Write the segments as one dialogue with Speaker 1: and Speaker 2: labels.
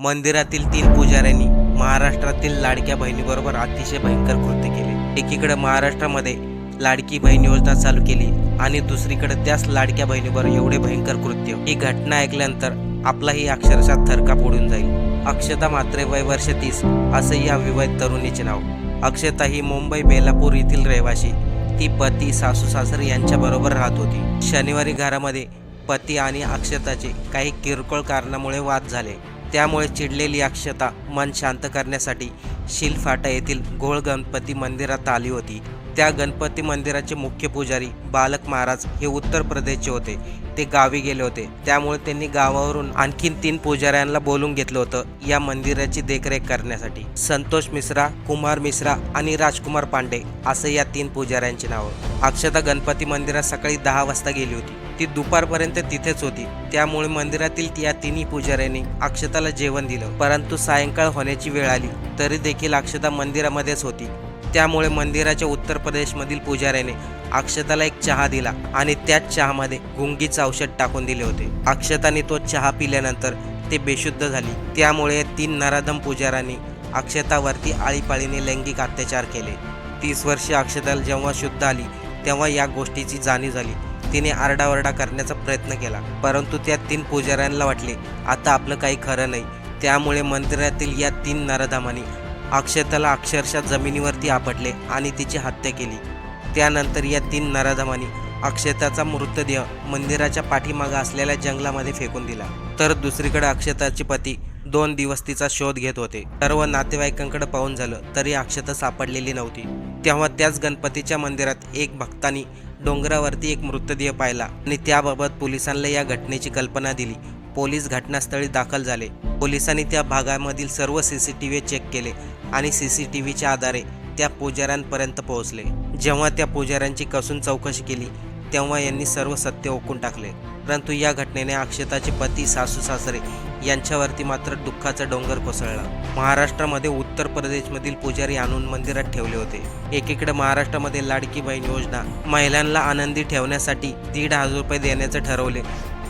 Speaker 1: मंदिरातील तीन पुजाऱ्यांनी महाराष्ट्रातील लाडक्या बहिणीबरोबर अतिशय भयंकर कृत्य केले. एकीकडे महाराष्ट्रामध्ये लाडकी बहीण योजना चालू केली आणि दुसरीकडे त्याच लाडक्या बहिणीवर एवढे भयंकर कृत्य. ही घटना ऐकल्यानंतर आपलाही अक्षरशः थरकाप उडून जाईल. अक्षता मात्रे वय वर्ष तीस असे या विवाहित तरुणीचे नाव. अक्षता ही मुंबई बेलापूर येथील रहिवाशी ती पती सासू सासरे यांच्याबरोबर राहत होती. शनिवारी घरामध्ये पती आणि अक्षताचे काही किरकोळ कारणामुळे वाद झाले. त्यामुळे चिडलेली अक्षता मन शांत करण्यासाठी शिलफाटा येथील घोळ गणपती मंदिरात आली होती. त्या गणपती मंदिराचे मुख्य पुजारी बालक महाराज हे उत्तर प्रदेशचे होते. ते गावी गेले होते. त्यामुळे त्यांनी गावावरून आणखीन तीन पुजाऱ्यांना बोलून घेतलं होतं या मंदिराची देखरेख करण्यासाठी. संतोष मिश्रा कुमार मिश्रा आणि राजकुमार पांडे असं या तीन पुजाऱ्यांची नावं. अक्षता गणपती मंदिरात सकाळी दहा वाजता गेली होती. ती दुपारपर्यंत तिथेच होती. त्यामुळे मंदिरातील या तिन्ही पुजाऱ्यांनी अक्षताला जेवण दिलं. परंतु सायंकाळ होण्याची वेळ आली तरी देखील अक्षता मंदिरामध्येच होती. त्यामुळे मंदिराच्या उत्तर प्रदेशमधील पुजाऱ्याने अक्षताला एक चहा दिला आणि त्याच चहामध्ये गुंगीचं औषध टाकून दिले होते. अक्षताने तो चहा पिल्यानंतर ते बेशुद्ध झाली. त्यामुळे तीन नराधम पुजाऱ्यांनी अक्षतावरती आळीपाळीने लैंगिक अत्याचार केले. तीस वर्षे अक्षताला जेव्हा शुद्ध आली तेव्हा या गोष्टीची जाणीव झाली. तिने आरडाओरडा करण्याचा प्रयत्न केला. परंतु त्या तीन पुजाऱ्यांना वाटले आता आपलं काही खरं नाही. त्यामुळे मंदिरातील या तीन नरधामांनी अक्षताला अक्षरशः जमिनीवरती आपटले आणि तिची हत्या केली. त्यानंतर या तीन नराधमांनी अक्षताचा मृतदेह मंदिराच्या पाठीमागं असलेल्या जंगलामध्ये फेकून दिला. तर दुसरीकडे अक्षताचे पती दोन दिवस तिचा शोध घेत होते. सर्व नातेवाईकांकडे पाहून झालं तरी अक्षता सापडलेली नव्हती. तेव्हा त्याच गणपतीच्या मंदिरात एक भक्तानी डोंगरावरती एक मृतदेह पाहिला आणि त्याबाबत पोलिसांना या घटनेची कल्पना दिली. पोलीस घटनास्थळी दाखल झाले. पोलिसांनी त्या भागामधील सर्व C C T V check केले आणि सी सी टी व्हीच्या आधारे त्या पुजाऱ्यांपर्यंत पोहोचले. जेव्हा त्या पुजाऱ्यांची कसून चौकशी केली तेव्हा यांनी सर्व सत्य ओकून टाकले. परंतु या घटनेने अक्षताचे पती सासू सासरे यांच्यावरती मात्र दुःखाचा डोंगर कोसळला. महाराष्ट्रामध्ये उत्तर प्रदेशमधील पुजारी आणून मंदिरात ठेवले होते. एकीकडे महाराष्ट्रामध्ये लाडकी बहीण योजना महिलांना आनंदी ठेवण्यासाठी दीड हजार रुपये देण्याचं ठरवले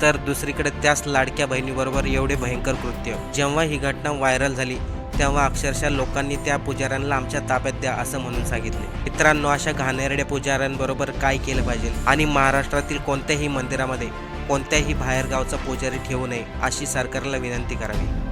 Speaker 1: तर दुसरीकडे त्याच लाडक्या बहिणीबरोबर एवढे भयंकर कृत्य. जेव्हा ही घटना व्हायरल झाली तेव्हा अक्षरशः लोकांनी त्या पुजाऱ्यांना आमच्या ताब्यात द्या असं म्हणून सांगितले. मित्रांनो अशा घाणेरड्या पुजाऱ्यांबरोबर काय केलं पाहिजे? आणि महाराष्ट्रातील कोणत्याही मंदिरामध्ये कोणत्याही बाहेरगावचा पुजारी ठेवू नये अशी सरकारला विनंती करावी.